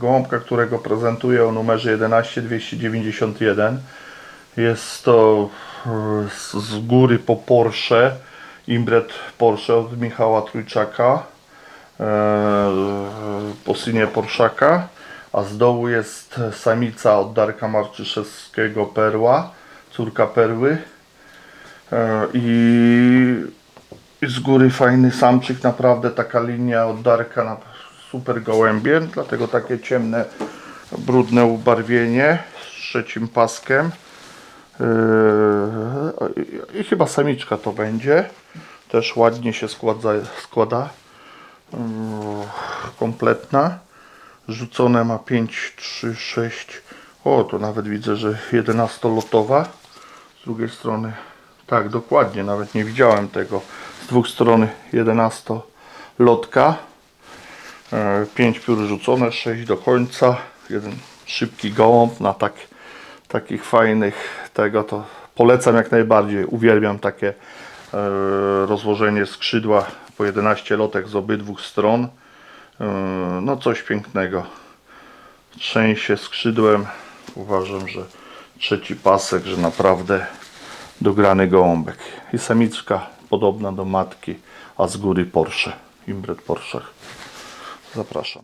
gołąbka, którego prezentuję o numerze 11291. Jest to e, z, góry po Porsche, Imbret Porsche od Michała Trójczaka, e, po synie Porszaka, a z dołu jest samica od Darka Marczyszewskiego Perła, córka Perły. E, I i z góry fajny samczyk, naprawdę taka linia od Darka super gołębie, dlatego takie ciemne, brudne ubarwienie z trzecim paskiem. Yy, I chyba samiczka to będzie. Też ładnie się składa. składa. Yy, Kompletna. Rzucone ma 5, 3, 6. O, to nawet widzę, że 11-lotowa. Z drugiej strony, tak, dokładnie, nawet nie widziałem tego. Z dwóch stron 11 lotka. 5 piór rzucone, 6 do końca. Jeden szybki gołąb na tak, takich fajnych tego to polecam jak najbardziej. Uwielbiam takie e, rozłożenie skrzydła po 11 lotek z obydwu stron. E, no coś pięknego. Trzęsie skrzydłem. Uważam, że trzeci pasek, że naprawdę dograny gołąbek. I samiczka podobna do matki, a z góry Porsche. Imbret Porsche. Zapraszam.